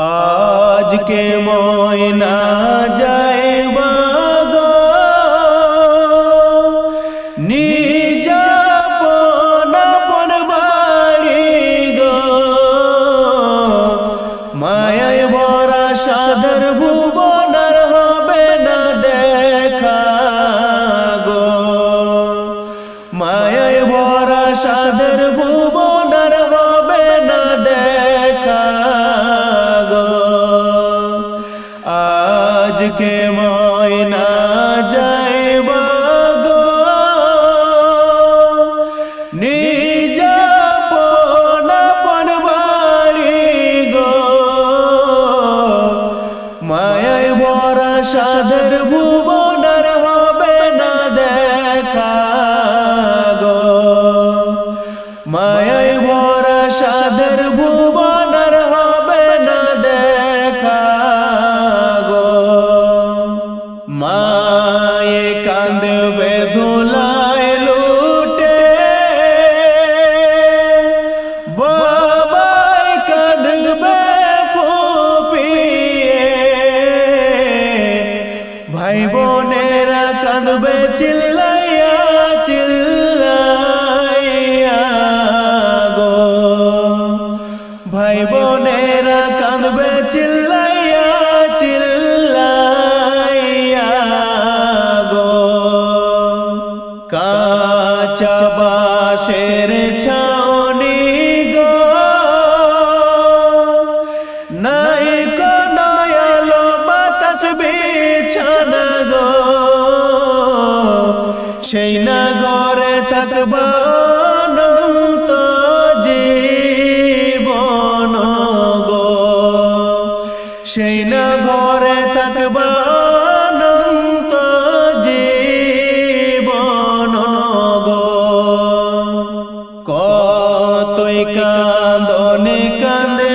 আজকে ময়না যায়। মায়ায় বরা সাধর ভুবনার হবে না দেখা গো। মায়ায় বরা সাধর ভুবনার হবে না দেখা গো। মায়ে কান্দবে কাঁচা বাসের ছাউনি গো। নাই কোনো আলো বাতাস বিছানা গো। সেই নগরে থাকব কান্দনে কান্দে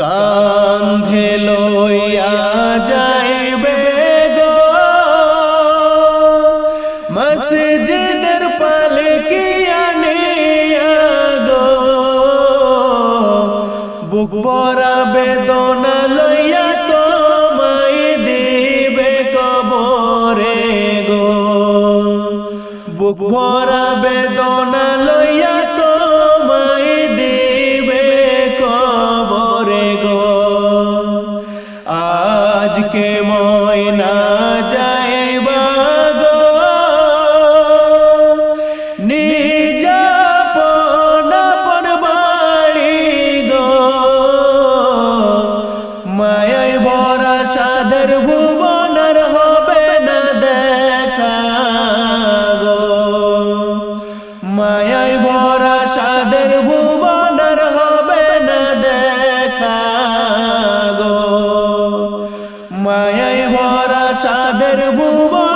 কান্ধে লইয়া যাইবে গো। মসজিদের পালকি আনিয়া গো। বুক ভরা বেদনা লইয়া তোমায় দিবে কবরে গো। বুক ভরা মায়ায় ভরা সাদের ভুবনার হবে না দেখা গো। মায়ায় ভরা সাদের ভুবন